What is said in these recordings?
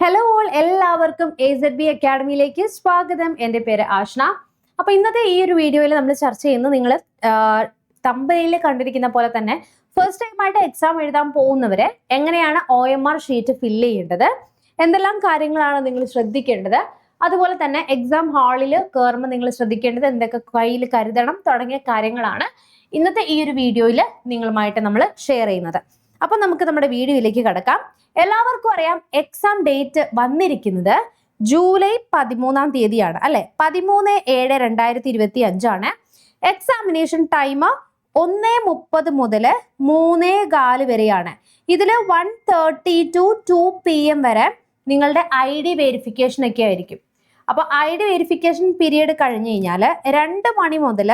Hello all എല്ലാവർക്കും A Z B അക്കാഡമിയിലേക്ക് സ്വാഗതം. എന്റെ പേര് ആഷ്ന. അപ്പൊ ഇന്നത്തെ ഈ ഒരു വീഡിയോയിൽ നമ്മൾ ചർച്ച ചെയ്യുന്നത് നിങ്ങൾ തമ്പയിൽ കണ്ടിരിക്കുന്ന പോലെ തന്നെ ഫസ്റ്റ് ടൈം ആയിട്ട് എക്സാം എഴുതാൻ പോകുന്നവരെ എങ്ങനെയാണ് O M R sheet fill ചെയ്യേണ്ടത് എന്തെല്ലാം കാര്യങ്ങളാണ് നിങ്ങൾ ശ്രദ്ധിക്കേണ്ടത് അതുപോലെ തന്നെ എക്സാം ഹാളിൽ കയറുമ്പോൾ നിങ്ങൾ ശ്രദ്ധിക്കേണ്ടത് എന്തൊക്കെ കയ്യിൽ കരുതണം തുടങ്ങിയ കാര്യങ്ങളാണ് ഇന്നത്തെ ഈ ഒരു വീഡിയോയിൽ നിങ്ങളുമായിട്ട് നമ്മൾ ഷെയർ ചെയ്യുന്നത്. അപ്പൊ നമുക്ക് നമ്മുടെ വീഡിയോയിലേക്ക് കടക്കാം. എല്ലാവർക്കും അറിയാം എക്സാം ഡേറ്റ് വന്നിരിക്കുന്നത് ജൂലൈ പതിമൂന്നാം തീയതിയാണ് അല്ലെ? പതിമൂന്ന് ഏഴ് രണ്ടായിരത്തി ഇരുപത്തി അഞ്ചാണ് എക്സാമിനേഷൻ ടൈം ഒന്ന് മുപ്പത് മുതൽ മൂന്നേ കാൽ വരെയാണ്. ഇതിൽ one thirty to two P M വരെ നിങ്ങളുടെ ഐ ഡി വെരിഫിക്കേഷൻ ഒക്കെ ആയിരിക്കും. അപ്പോൾ ഐ ഡി വെരിഫിക്കേഷൻ പീരീഡ് കഴിഞ്ഞു കഴിഞ്ഞാൽ രണ്ട് മണി മുതൽ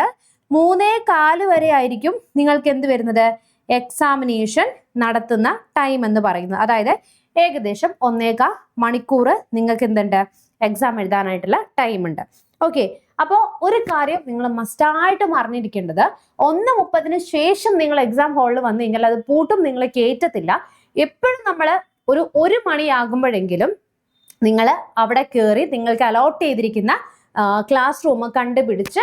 മൂന്നേ കാൽ വരെ ആയിരിക്കും നിങ്ങൾക്ക് എന്ത് വരുന്നത്? എക്സാമിനേഷൻ നടത്തുന്ന ടൈം എന്ന് പറയുന്നത്. അതായത് ഏകദേശം ഒന്നേകാ മണിക്കൂർ നിങ്ങൾക്ക് എന്തുണ്ട്? എക്സാം എഴുതാനായിട്ടുള്ള ടൈം ഉണ്ട്. ഓക്കെ അപ്പോൾ ഒരു കാര്യം നിങ്ങൾ മസ്റ്റായിട്ടും അറിഞ്ഞിരിക്കേണ്ടത് ഒന്ന് മുപ്പതിന് ശേഷം നിങ്ങൾ എക്സാം ഹാളിൽ വന്നു കഴിഞ്ഞാൽ അത് പൂട്ടും നിങ്ങൾ കയറ്റത്തില്ല എപ്പോഴും നമ്മൾ ഒരു ഒരു മണിയാകുമ്പോഴെങ്കിലും നിങ്ങൾ അവിടെ കയറി നിങ്ങൾക്ക് അലോട്ട് ചെയ്തിരിക്കുന്ന ക്ലാസ് റൂം കണ്ടുപിടിച്ച്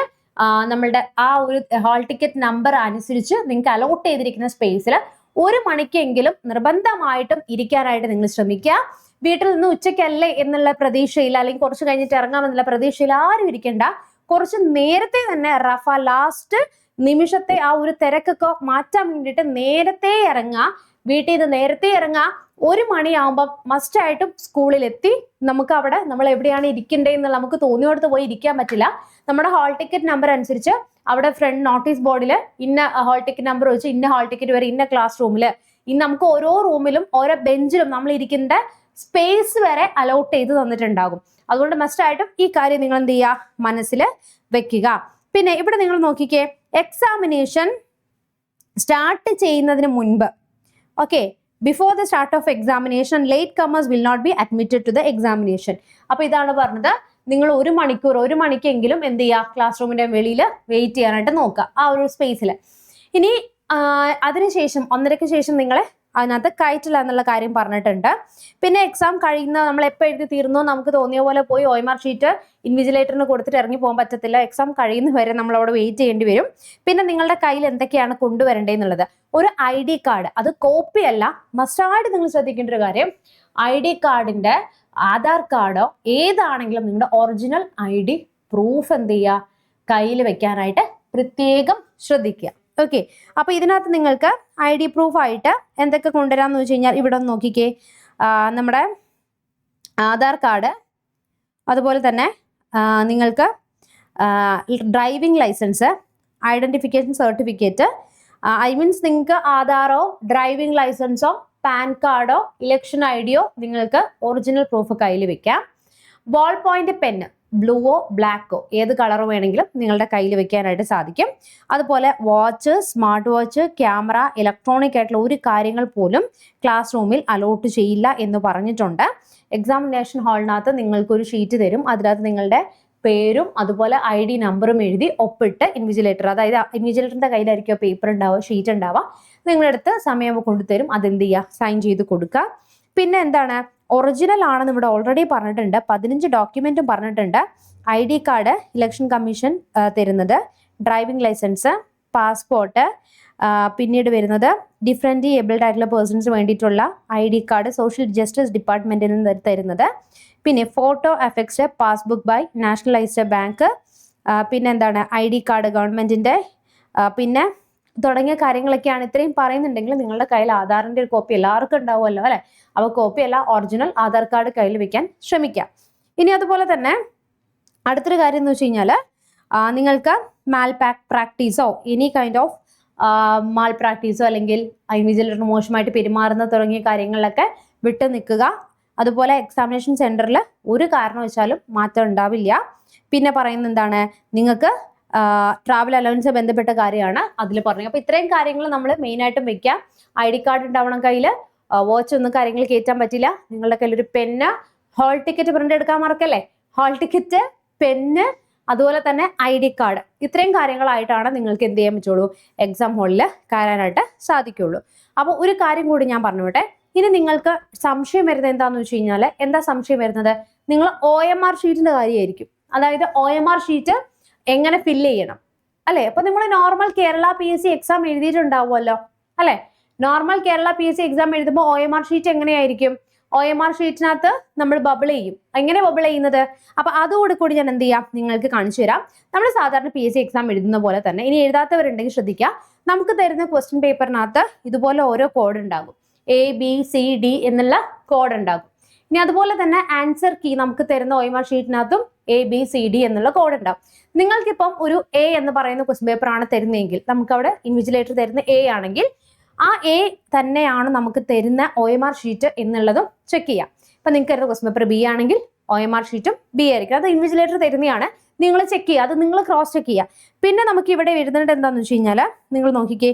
നമ്മളുടെ ആ ഒരു ഹാൾ ടിക്കറ്റ് നമ്പർ അനുസരിച്ച് നിങ്ങൾക്ക് അലോട്ട് ചെയ്തിരിക്കുന്ന സ്പേസിൽ ഒരു മണിക്കെങ്കിലും നിർബന്ധമായിട്ടും ഇരിക്കാനായിട്ട് നിങ്ങൾ ശ്രമിക്കുക. വീട്ടിൽ നിന്ന് ഉച്ചയ്ക്കല്ലേ എന്നുള്ള പ്രതീക്ഷയിൽ അല്ലെങ്കിൽ കുറച്ച് കഴിഞ്ഞിട്ട് ഇറങ്ങാമെന്നുള്ള പ്രതീക്ഷയിൽ ആരും ഇരിക്കേണ്ട. കുറച്ച് നേരത്തെ തന്നെ റഫ ലാസ്റ്റ് നിമിഷത്തെ ആ ഒരു തിരക്കൊക്കെ മാറ്റാൻ വേണ്ടിയിട്ട് നേരത്തെ ഇറങ്ങുക. വീട്ടിൽ നിന്ന് നേരത്തെ ഇറങ്ങുക ഒരു മണിയാകുമ്പോൾ മസ്റ്റായിട്ടും സ്കൂളിൽ എത്തി നമുക്ക് അവിടെ നമ്മൾ എവിടെയാണ് ഇരിക്കേണ്ടതെന്നുള്ള നമുക്ക് തോന്നിയോടത്ത് പോയി ഇരിക്കാൻ പറ്റില്ല. നമ്മുടെ ഹാൾ ടിക്കറ്റ് നമ്പർ അനുസരിച്ച് അവിടെ ഫ്രണ്ട് നോട്ടീസ് ബോർഡിൽ ഇന്ന ഹാൾ ടിക്കറ്റ് നമ്പർ വെച്ച് ഇന്ന ഹാൾ ടിക്കറ്റ് വരെ ഇന്ന ക്ലാസ് റൂമിൽ ഇന്ന് നമുക്ക് ഓരോ റൂമിലും ഓരോ ബെഞ്ചിലും നമ്മൾ ഇരിക്കേണ്ട സ്പേസ് വരെ അലോട്ട് ചെയ്ത് തന്നിട്ടുണ്ടാകും. അതുകൊണ്ട് മസ്റ്റായിട്ടും ഈ കാര്യം നിങ്ങൾ എന്ത് ചെയ്യുക? മനസ്സിൽ വെക്കുക. പിന്നെ ഇവിടെ നിങ്ങൾ നോക്കിക്കേ എക്സാമിനേഷൻ സ്റ്റാർട്ട് ചെയ്യുന്നതിന് മുൻപ് okay before the start of examination late comers will not be admitted to the examination അപ്പൊ ഇതാണ് പറഞ്ഞത്. നിങ്ങൾ ഒരു മണിക്കൂർ ഒരു മണിക്കെങ്കിലും എന്ത് ചെയ്യുക ക്ലാസ് റൂമിന്റെ വെളിയിൽ വെയിറ്റ് ചെയ്യാനായിട്ട് നോക്കുക ആ ഒരു സ്പേസിൽ ഇനി അതിനുശേഷം ഒന്നരയ്ക്ക് ശേഷം നിങ്ങളെ അതിനകത്ത് കയറ്റില്ല എന്നുള്ള കാര്യം പറഞ്ഞിട്ടുണ്ട്. പിന്നെ എക്സാം കഴിയുന്ന നമ്മൾ എപ്പോൾ എഴുതി തീർന്നോ? നമുക്ക് തോന്നിയ പോലെ പോയി ഒ ഷീറ്റ് ഇൻവിജിലേറ്ററിന് കൊടുത്തിട്ട് ഇറങ്ങി പോകാൻ പറ്റത്തില്ല. എക്സാം കഴിയുന്ന വരെ നമ്മൾ അവിടെ വെയിറ്റ് ചെയ്യേണ്ടി വരും. പിന്നെ നിങ്ങളുടെ കയ്യിൽ എന്തൊക്കെയാണ് കൊണ്ടുവരേണ്ടതെന്നുള്ളത്. ഒരു ഐ ഡി കാർഡ് അത് കോപ്പി അല്ല മസ്റ്റായിട്ട് നിങ്ങൾ ശ്രദ്ധിക്കേണ്ട ഒരു കാര്യം. ഐ ഡി കാർഡിന്റെ ആധാർ കാർഡോ ഏതാണെങ്കിലും നിങ്ങളുടെ ഒറിജിനൽ ഐ ഡി പ്രൂഫ് എന്ത് ചെയ്യുക? കയ്യിൽ വെക്കാനായിട്ട് പ്രത്യേകം ശ്രദ്ധിക്കുക. ഓക്കെ അപ്പൊ ഇതിനകത്ത് നിങ്ങൾക്ക് ഐ ഡി പ്രൂഫ് ആയിട്ട് എന്തൊക്കെ കൊണ്ടുവരാന്ന് വെച്ച് കഴിഞ്ഞാൽ ഇവിടെ ഒന്ന് നോക്കിക്കേ. നമ്മുടെ ആധാർ കാർഡ് അതുപോലെ തന്നെ നിങ്ങൾക്ക് driving licence identification certificate I means നിങ്ങൾക്ക് ആധാറോ ഡ്രൈവിംഗ് ലൈസൻസോ പാൻ കാർഡോ ഇലക്ഷൻ ഐ ഡിയോ നിങ്ങൾക്ക് ഒറിജിനൽ പ്രൂഫ് കയ്യിൽ വെക്കാം. ബോൾ പോയിന്റ് പെന്ന് ബ്ലൂവോ ബ്ലാക്കോ ഏത് കളർ വേണമെങ്കിലും നിങ്ങളുടെ കയ്യിൽ വെക്കാനായിട്ട് സാധിക്കും. അതുപോലെ watch smart watch camera electronic ആയിട്ടുള്ള ഒരു കാര്യങ്ങൾ പോലും ക്ലാസ് റൂമിൽ അലോട്ട് ചെയ്യില്ല എന്ന് പറഞ്ഞിട്ടുണ്ട്. എക്സാമിനേഷൻ ഹാളിനകത്ത് നിങ്ങൾക്കൊരു ഷീറ്റ് തരും. അതിനകത്ത് നിങ്ങളുടെ പേരും അതുപോലെ ഐ ഡി നമ്പറും എഴുതി ഒപ്പിട്ട് ഇൻവിജിലേറ്റർ അതായത് ഇൻവിജിലേറ്ററിന്റെ കയ്യിലായിരിക്കും പേപ്പർ ഉണ്ടാവുക ഷീറ്റ് ഉണ്ടാവുക. നിങ്ങളെടുത്ത് സമയം കൊണ്ടുതരും അതെന്ത് ചെയ്യുക? സൈൻ ചെയ്ത് കൊടുക്കുക. പിന്നെ എന്താണ്? ഒറിജിനൽ ആണെന്ന് ഇവിടെ ഓൾറെഡി പറഞ്ഞിട്ടുണ്ട്. പതിനഞ്ച് ഡോക്യുമെന്റും പറഞ്ഞിട്ടുണ്ട്. I D card election commission തരുന്നത്. ഡ്രൈവിംഗ് ലൈസൻസ് പാസ്പോർട്ട് പിന്നീട് വരുന്നത് ഡിഫറെന്റ് ഏബിൾഡ് ആയിട്ടുള്ള പേഴ്സൺസ് വേണ്ടിയിട്ടുള്ള I D card social justice ഡിപ്പാർട്ട്മെന്റിൽ നിന്ന് തരുന്നത്. പിന്നെ photo affixed passbook by nationalised bank പിന്നെ എന്താണ്? ഐ ഡി കാർഡ് ഗവൺമെന്റിന്റെ പിന്നെ തുടങ്ങിയ കാര്യങ്ങളൊക്കെയാണ് ഇത്രയും പറയുന്നുണ്ടെങ്കിൽ നിങ്ങളുടെ കയ്യിൽ ആധാറിന്റെ ഒരു കോപ്പി എല്ലാവർക്കും ഉണ്ടാവുമല്ലോ അല്ലെ? അപ്പോൾ കോപ്പി അല്ല ഒറിജിനൽ ആധാർ കാർഡ് കയ്യിൽ വെക്കാൻ ശ്രമിക്കാം. ഇനി അതുപോലെ തന്നെ അടുത്തൊരു കാര്യം എന്ന് വെച്ച് കഴിഞ്ഞാൽ നിങ്ങൾക്ക് മാൽ പാക് പ്രാക്ടീസോ എനി കൈൻഡ് ഓഫ് മാൽ പ്രാക്ടീസോ അല്ലെങ്കിൽ ഇൻവിജിലേറ്റർ മോശമായിട്ട് പെരുമാറുന്ന തുടങ്ങിയ കാര്യങ്ങളിലൊക്കെ വിട്ടു നിൽക്കുക. അതുപോലെ എക്സാമിനേഷൻ സെന്ററിൽ ഒരു കാരണവശാലും മാറ്റം ഉണ്ടാവില്ല. പിന്നെ പറയുന്നത് എന്താണ്? നിങ്ങൾക്ക് ട്രാവൽ അലവൻസ് ബന്ധപ്പെട്ട കാര്യമാണ് അതിൽ പറഞ്ഞത്. അപ്പോൾ ഇത്രയും കാര്യങ്ങൾ നമ്മൾ മെയിനായിട്ടും വെക്കാം. ഐ ഡി കാർഡ് ഉണ്ടാവണം കയ്യിൽ വാച്ച് ഒന്നും കാര്യങ്ങൾ കയറ്റാൻ പറ്റില്ല. നിങ്ങളുടെ കയ്യിൽ ഒരു പെന്ന് ഹോൾ ടിക്കറ്റ് പ്രിന്റ് എടുക്കാൻ മറക്കല്ലേ? ഹോൾ ടിക്കറ്റ് പെന്ന് അതുപോലെ തന്നെ ഐ ഡി കാർഡ്. ഇത്രയും കാര്യങ്ങളായിട്ടാണ് നിങ്ങൾക്ക് എന്ത് ചെയ്യാൻ പറ്റുള്ളൂ? എക്സാം ഹാളിൽ കയറാനായിട്ട് സാധിക്കുള്ളൂ. അപ്പോൾ ഒരു കാര്യം കൂടി ഞാൻ പറഞ്ഞോട്ടെ. ഇനി നിങ്ങൾക്ക് സംശയം വരുന്നത് എന്താണെന്ന് വെച്ച് കഴിഞ്ഞാൽ എന്താ സംശയം വരുന്നത്? നിങ്ങൾ ഒ എം ആർ ഷീറ്റിന്റെ കാര്യമായിരിക്കും. അതായത് ഒ എം ആർ ഷീറ്റ് എങ്ങനെ ഫില്ല് ചെയ്യണം? അല്ലെ? അപ്പൊ നിങ്ങൾ normal Kerala P S C exam എഴുതിയിട്ടുണ്ടാവുമല്ലോ. അല്ലെ? Normal Kerala P S C exam എഴുതുമ്പോൾ ഒ എം ആർ ഷീറ്റ് എങ്ങനെയായിരിക്കും? ഒ എം ആർ ഷീറ്റിനകത്ത് നമ്മൾ ബബിൾ ചെയ്യും. എങ്ങനെ ബബിൾ ചെയ്യുന്നത്? അപ്പൊ അതോട് കൂടി ഞാൻ എന്ത് ചെയ്യാം? നിങ്ങൾക്ക് കാണിച്ചു തരാം. നമ്മൾ സാധാരണ പി എസ് സി എക്സാം എഴുതുന്ന പോലെ തന്നെ ഇനി എഴുതാത്തവരുണ്ടെങ്കിൽ ശ്രദ്ധിക്കുക. നമുക്ക് തരുന്ന ക്വസ്റ്റ്യൻ പേപ്പറിനകത്ത് ഇതുപോലെ ഓരോ കോഡ് ഉണ്ടാകും. എ ബി സി ഡി എന്നുള്ള കോഡ് ഉണ്ടാകും. ഇനി അതുപോലെ തന്നെ ആൻസർ കീ നമുക്ക് തരുന്ന ഒ എം ആർ ഷീറ്റിനകത്തും എ ബി സി ഡി എന്നുള്ള കോഡ് ഉണ്ടാവും. നിങ്ങൾക്കിപ്പം ഒരു എ എന്ന് പറയുന്ന ക്വസ്റ്റ്യൻ പേപ്പർ ആണ് തരുന്നതെങ്കിൽ നമുക്ക് അവിടെ ഇൻവിജിലേറ്റർ തരുന്ന എ ആണെങ്കിൽ ആ എ തന്നെയാണ് നമുക്ക് തരുന്ന ഒ എം ആർ ഷീറ്റ് എന്നുള്ളതും ചെക്ക് ചെയ്യാം. ഇപ്പൊ നിങ്ങൾക്ക് തരുന്ന ക്വസ്റ്റ്യൻ പേപ്പർ ബി ആണെങ്കിൽ ഒ എം ആർ ഷീറ്റും ബി ആയിരിക്കും. അത് ഇൻവിജിലേറ്റർ തരുന്നതാണ്. നിങ്ങൾ ചെക്ക് ചെയ്യുക. അത് നിങ്ങൾ ക്രോസ് ചെക്ക് ചെയ്യുക. പിന്നെ നമുക്ക് ഇവിടെ എഴുതേണ്ടത് എന്താണെന്ന് വെച്ച് കഴിഞ്ഞാൽ നിങ്ങൾ നോക്കിക്കേ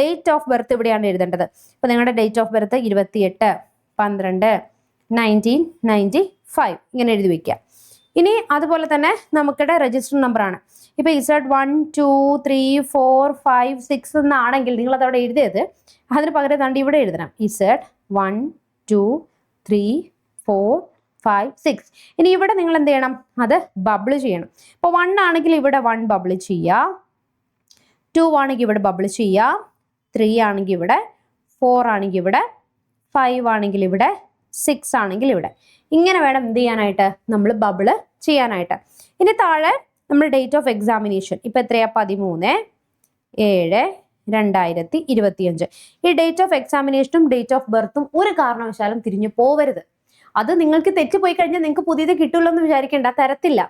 ഡേറ്റ് ഓഫ് ബർത്ത് ഇവിടെയാണ് എഴുതേണ്ടത്. ഇപ്പൊ നിങ്ങളുടെ ഡേറ്റ് ഓഫ് ബർത്ത് ഇരുപത്തിയെട്ട് പന്ത്രണ്ട് നയന്റീൻ നയന്റി ഫൈവ് ഇങ്ങനെ എഴുതി വെക്കുക. ഇനി അതുപോലെ തന്നെ നമുക്കിടെ രജിസ്റ്റർ നമ്പറാണ് ഇപ്പൊ Z one two three four five six എന്നാണെങ്കിൽ നിങ്ങൾ അതവിടെ എഴുതിയത്. അതിന് പകരം തണ്ടി ഇവിടെ എഴുതണം. Z one two three four five six ഇനി ഇവിടെ നിങ്ങൾ എന്ത് ചെയ്യണം? അത് ബബിൾ ചെയ്യണം. ഇപ്പോൾ വൺ ആണെങ്കിൽ ഇവിടെ വൺ ബബിൾ ചെയ്യുക. ടു ആണെങ്കിൽ ഇവിടെ ബബിൾ ചെയ്യുക. ത്രീ ആണെങ്കിൽ ഇവിടെ ഫോർ ആണെങ്കിൽ ഇവിടെ ഫൈവ് ആണെങ്കിൽ ഇവിടെ സിക്സ് ആണെങ്കിൽ ഇവിടെ. ഇങ്ങനെ വേണം എന്ത് ചെയ്യാനായിട്ട്? നമ്മൾ ബബിൾ ചെയ്യാനായിട്ട്. ഇനി താഴെ നമ്മൾ ഡേറ്റ് ഓഫ് എക്സാമിനേഷൻ ഇപ്പം എത്രയാ? പതിമൂന്ന് ഏഴ് രണ്ടായിരത്തി ഇരുപത്തിയഞ്ച്. ഈ ഡേറ്റ് ഓഫ് എക്സാമിനേഷനും ഡേറ്റ് ഓഫ് ബർത്തും ഒരു കാരണവശാലും തിരിഞ്ഞു പോവരുത്. അത് നിങ്ങൾക്ക് തെറ്റിപ്പോയി കഴിഞ്ഞാൽ നിങ്ങൾക്ക് പുതിയത് കിട്ടുള്ളൂ എന്ന് വിചാരിക്കേണ്ട തരത്തില്ല.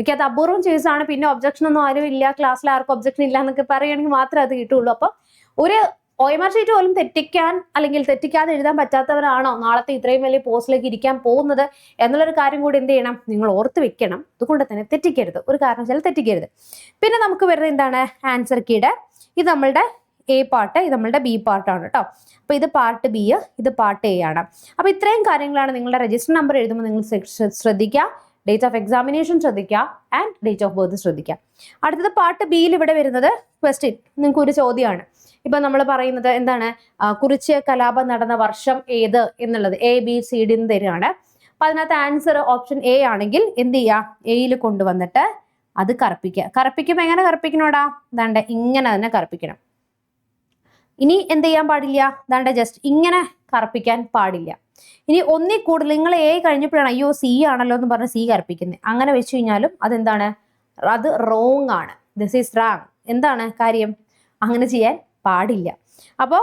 ഓക്കെ അത് അപൂർവം കേസാണ് പിന്നെ ഒബ്ജക്ഷൻ ഒന്നും ആരും ഇല്ല. ക്ലാസ്സിൽ ആർക്കും ഒബ്ജക്ഷൻ ഇല്ല എന്നൊക്കെ പറയുകയാണെങ്കിൽ മാത്രമേ അത് കിട്ടുള്ളൂ. അപ്പം ഒരു ഒ എം ആർ ഷീറ്റ് പോലും തെറ്റിക്കാൻ അല്ലെങ്കിൽ തെറ്റിക്കാതെ എഴുതാൻ പറ്റാത്തവരാണോ? നാളത്തെ ഇത്രയും വലിയ പോസ്റ്റിലേക്ക് ഇരിക്കാൻ പോകുന്നത് എന്നുള്ളൊരു കാര്യം കൂടി എന്ത് ചെയ്യണം? നിങ്ങൾ ഓർത്ത് വെക്കണം. അതുകൊണ്ട് തന്നെ തെറ്റിക്കരുത്. ഒരു കാരണവശാലും തെറ്റിക്കരുത്. പിന്നെ നമുക്ക് വരുന്നത് എന്താണ്? ആൻസർ കീയുടെ ഇത് നമ്മളുടെ എ പാർട്ട് ഇത് നമ്മളുടെ ബി പാർട്ടാണ് കേട്ടോ. അപ്പൊ ഇത് പാർട്ട് ബി ഇത് പാർട്ട് എ ആണ്. അപ്പൊ ഇത്രയും കാര്യങ്ങളാണ് നിങ്ങളുടെ രജിസ്റ്റർ നമ്പർ എഴുതുമ്പോൾ നിങ്ങൾ ശ്ര- ശ്രദ്ധിക്കുക. ഡേറ്റ് ഓഫ് എക്സാമിനേഷൻ ശ്രദ്ധിക്കുക. ആൻഡ് ഡേറ്റ് ഓഫ് ബർത്ത് ശ്രദ്ധിക്കുക. അടുത്തത് പാർട്ട് ബിയിൽ ഇവിടെ വരുന്നത് ക്വസ്റ്റ്യൻ നിങ്ങൾക്ക് ഒരു ചോദ്യമാണ്. ഇപ്പൊ നമ്മൾ പറയുന്നത് എന്താണ്? കുറിച്ച് കലാപം നടന്ന വർഷം ഏത് എന്നുള്ളത് എ ബി സി ഡി എന്ന് തരികയാണ്. അപ്പൊ അതിനകത്ത് ആൻസർ ഓപ്ഷൻ എ ആണെങ്കിൽ എന്ത് ചെയ്യാ? എയിൽ കൊണ്ടുവന്നിട്ട് അത് കറുപ്പിക്കുക. കറുപ്പിക്കുമ്പോൾ എങ്ങനെ കറുപ്പിക്കണോടാ? ദാണ്ട ഇങ്ങനെ തന്നെ കറുപ്പിക്കണം. ഇനി എന്ത് ചെയ്യാൻ പാടില്ല? ദാണ്ട ജസ്റ്റ് ഇങ്ങനെ കറുപ്പിക്കാൻ പാടില്ല. ഇനി ഒന്നിൽ കൂടുതൽ നിങ്ങൾ എ കഴിഞ്ഞപ്പോഴാണ് അയ്യോ സി ആണല്ലോ എന്ന് പറഞ്ഞ് സി കറുപ്പിക്കുന്നത് അങ്ങനെ വെച്ച് കഴിഞ്ഞാലും അതെന്താണ്? അത് റോങ് ആണ്. ദിസ് ഈസ് റാങ് എന്താണ് കാര്യം? അങ്ങനെ ചെയ്യാൻ പാടില്ല. അപ്പോൾ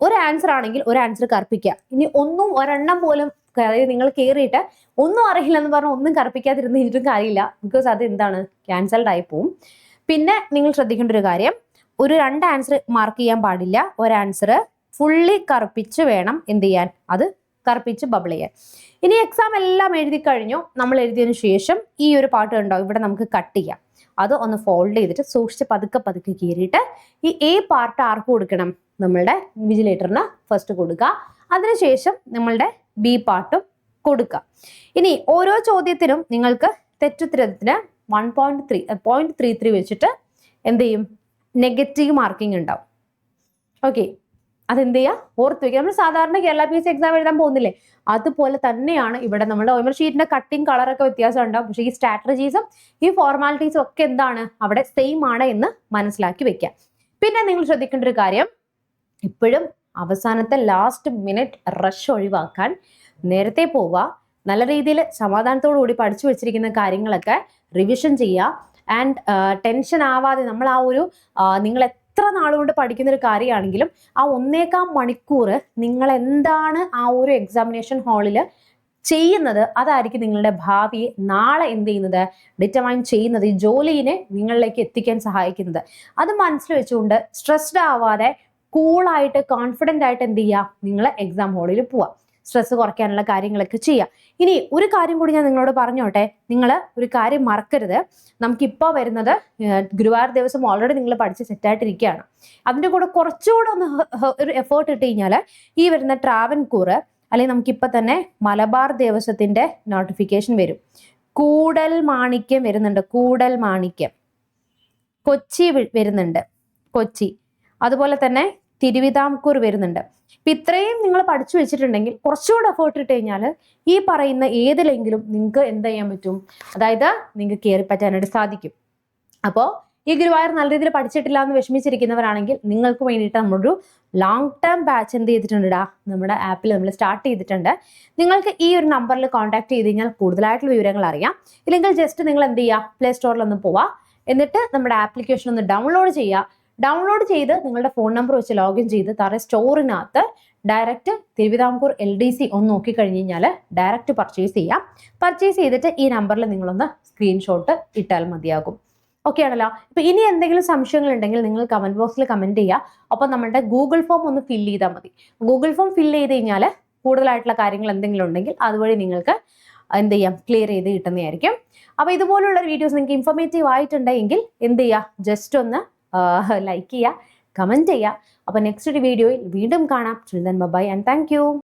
ഒരു ആൻസർ ആണെങ്കിൽ ഒരു ആൻസർ കറുപ്പിക്കുക. ഇനി ഒന്നും ഒരെണ്ണം പോലും അതായത് നിങ്ങൾ കയറിയിട്ട് ഒന്നും അറിയില്ല എന്ന് പറഞ്ഞാൽ ഒന്നും കറുപ്പിക്കാതിരുന്ന് കഴിഞ്ഞിട്ടും കാര്യമില്ല. ബിക്കോസ് അത് എന്താണ്? ക്യാൻസൽഡ് ആയി പോവും. പിന്നെ നിങ്ങൾ ശ്രദ്ധിക്കേണ്ട ഒരു കാര്യം. ഒരു രണ്ട് ആൻസർ മാർക്ക് ചെയ്യാൻ പാടില്ല. ഒരു ആൻസർ ഫുള്ളി കറുപ്പിച്ച് വേണം എന്ത് ചെയ്യാൻ. അത് കറുപ്പിച്ച് ബബിൾ ചെയ്യാൻ. ഇനി എക്സാം എല്ലാം എഴുതി കഴിഞ്ഞു. നമ്മൾ എഴുതിയതിനു ശേഷം ഈ ഒരു പാട്ട് ഉണ്ടോ ഇവിടെ നമുക്ക് കട്ട് ചെയ്യാം. അത് ഒന്ന് ഫോൾഡ് ചെയ്തിട്ട് സൂക്ഷിച്ച് പതുക്കെ പതുക്കെ കീറിയിട്ട് ഈ എ പാർട്ട് ആർക്ക് കൊടുക്കണം? നമ്മളുടെ വിജിലേറ്ററിന് ഫസ്റ്റ് കൊടുക്കുക. അതിനുശേഷം നമ്മളുടെ ബി പാർട്ടും കൊടുക്കുക. ഇനി ഓരോ ചോദ്യത്തിനും നിങ്ങൾക്ക് തെറ്റുത്തരത്തിന് one point three point three three വെച്ചിട്ട് എന്ത് ചെയ്യും? നെഗറ്റീവ് മാർക്കിംഗ് ഉണ്ടാവും. ഓക്കെ അതെന്ത് ചെയ്യുക ഓർത്ത് വയ്ക്കുക നമ്മൾ സാധാരണ കേരള പി എസ് എക്സാം എഴുതാൻ പോകുന്നില്ലേ? അതുപോലെ തന്നെയാണ് ഇവിടെ നമ്മുടെ ഓമർ ഷീറ്റിന്റെ കട്ടിങ് കളറൊക്കെ വ്യത്യാസം ഉണ്ടാവും. പക്ഷേ ഈ സ്ട്രാറ്റജീസും ഈ ഫോർമാലിറ്റീസും ഒക്കെ എന്താണ്? അവിടെ സെയിം ആണ് എന്ന് മനസ്സിലാക്കി വെക്കുക. പിന്നെ നിങ്ങൾ ശ്രദ്ധിക്കേണ്ട ഒരു കാര്യം. ഇപ്പോഴും അവസാനത്തെ ലാസ്റ്റ് മിനിറ്റ് റഷ് ഒഴിവാക്കാൻ നേരത്തെ പോവുക. നല്ല രീതിയിൽ സമാധാനത്തോടു കൂടി പഠിച്ചു വെച്ചിരിക്കുന്ന കാര്യങ്ങളൊക്കെ റിവിഷൻ ചെയ്യുക. ആൻഡ് ടെൻഷൻ ആവാതെ നമ്മൾ ആ ഒരു നിങ്ങൾ എത്ര നാളുകൊണ്ട് പഠിക്കുന്ന ഒരു കാര്യമാണെങ്കിലും ആ ഒന്നേകാം മണിക്കൂർ നിങ്ങൾ എന്താണ് ആ ഒരു എക്സാമിനേഷൻ ഹാളിൽ ചെയ്യുന്നത്? അതായിരിക്കും നിങ്ങളുടെ ഭാവിയെ നാളെ എന്ത് ചെയ്യുന്നത്? ഡിറ്റർമൈൻ ചെയ്യുന്നത്. ഈ ജോലിനെ നിങ്ങളിലേക്ക് എത്തിക്കാൻ സഹായിക്കുന്നത്. അത് മനസ്സിൽ വെച്ചുകൊണ്ട് സ്ട്രെസ്ഡ് ആവാതെ കൂളായിട്ട് കോൺഫിഡന്റ് ആയിട്ട് എന്ത് ചെയ്യുക? നിങ്ങൾ എക്സാം ഹാളിൽ പോവുക. സ്ട്രെസ് കുറയ്ക്കാനുള്ള കാര്യങ്ങളൊക്കെ ചെയ്യുക ഇനി ഒരു കാര്യം കൂടി ഞാൻ നിങ്ങളോട് പറഞ്ഞോട്ടെ. നിങ്ങൾ ഒരു കാര്യം മറക്കരുത്. നമുക്കിപ്പോൾ വരുന്നത് ഗുരുവായൂർ ദിവസം ഓൾറെഡി നിങ്ങൾ പഠിച്ച് സെറ്റായിട്ടിരിക്കുകയാണ് അതിന്റെ കൂടെ കുറച്ചുകൂടെ ഒന്ന് ഒരു എഫേർട്ട് ഇട്ട് കഴിഞ്ഞാൽ ഈ വരുന്ന ട്രാവൻകൂർ അല്ലെങ്കിൽ നമുക്കിപ്പോൾ തന്നെ മലബാർ ദേവസ്വത്തിന്റെ നോട്ടിഫിക്കേഷൻ വരും. കൂടൽ മാണിക്യം വരുന്നുണ്ട്. കൂടൽ മാണിക്യം. കൊച്ചി വരുന്നുണ്ട്. കൊച്ചി. അതുപോലെ തന്നെ തിരുവിതാംകൂർ വരുന്നുണ്ട്. ഇപ്പൊ ഇത്രയും നിങ്ങൾ പഠിച്ചു വെച്ചിട്ടുണ്ടെങ്കിൽ കുറച്ചുകൂടെ എഫേർട്ട് ഇട്ട് കഴിഞ്ഞാൽ ഈ പറയുന്ന ഏതിലെങ്കിലും നിങ്ങൾക്ക് എന്ത് ചെയ്യാൻ പറ്റും? അതായത് നിങ്ങൾക്ക് കയറി പറ്റാനായിട്ട് സാധിക്കും. അപ്പോൾ ഈ ഗുരുവായൂർ നല്ല രീതിയിൽ പഠിച്ചിട്ടില്ല എന്ന് വിഷമിച്ചിരിക്കുന്നവരാണെങ്കിൽ നിങ്ങൾക്ക് വേണ്ടിയിട്ട് നമ്മളൊരു ലോങ് ടേം ബാച്ച് എന്ത് ചെയ്തിട്ടുണ്ടാ നമ്മുടെ ആപ്പിൽ നമ്മൾ സ്റ്റാർട്ട് ചെയ്തിട്ടുണ്ട്. നിങ്ങൾക്ക് ഈ ഒരു നമ്പറിൽ കോൺടാക്ട് ചെയ്ത് കഴിഞ്ഞാൽ കൂടുതലായിട്ടുള്ള വിവരങ്ങൾ അറിയാം. ഇല്ലെങ്കിൽ ജസ്റ്റ് നിങ്ങൾ എന്ത് ചെയ്യുക? പ്ലേ സ്റ്റോറിൽ ഒന്ന് പോവാം. എന്നിട്ട് നമ്മുടെ ആപ്ലിക്കേഷൻ ഒന്ന് ഡൗൺലോഡ് ചെയ്യുക. ഡൗൺലോഡ് ചെയ്ത് നിങ്ങളുടെ ഫോൺ നമ്പർ വെച്ച് ലോഗിൻ ചെയ്ത് തറ സ്റ്റോറിനകത്ത് direct Thiruvithamkoor L D C ഒന്ന് നോക്കിക്കഴിഞ്ഞ് കഴിഞ്ഞാൽ ഡയറക്റ്റ് പർച്ചേസ് ചെയ്യാം. പർച്ചേസ് ചെയ്തിട്ട് ഈ നമ്പറിൽ നിങ്ങളൊന്ന് സ്ക്രീൻഷോട്ട് ഇട്ടാൽ മതിയാകും. ഓക്കെ ആണല്ലോ? ഇപ്പൊ ഇനി എന്തെങ്കിലും സംശയങ്ങൾ ഉണ്ടെങ്കിൽ നിങ്ങൾ കമന്റ് ബോക്സിൽ കമന്റ് ചെയ്യുക അപ്പോൾ നമ്മുടെ ഗൂഗിൾ ഫോം ഒന്ന് ഫില്ല് ചെയ്താൽ മതി. ഗൂഗിൾ ഫോം ഫില്ല് ചെയ്ത് കഴിഞ്ഞാൽ കൂടുതലായിട്ടുള്ള കാര്യങ്ങൾ എന്തെങ്കിലും ഉണ്ടെങ്കിൽ അതുവഴി നിങ്ങൾക്ക് എന്ത് ചെയ്യാം? ക്ലിയർ ചെയ്ത് കിട്ടുന്നതായിരിക്കും. അപ്പോൾ ഇതുപോലുള്ള വീഡിയോസ് നിങ്ങൾക്ക് ഇൻഫോർമേറ്റീവ് ആയിട്ടുണ്ടെങ്കിൽ എന്ത് ചെയ്യുക ജസ്റ്റ് ഒന്ന് ലൈക്ക് ചെയ്യുക കമന്റ് ചെയ്യുക അപ്പോൾ നെക്സ്റ്റ് ഒരു വീഡിയോയിൽ വീണ്ടും കാണാം. Children by and thank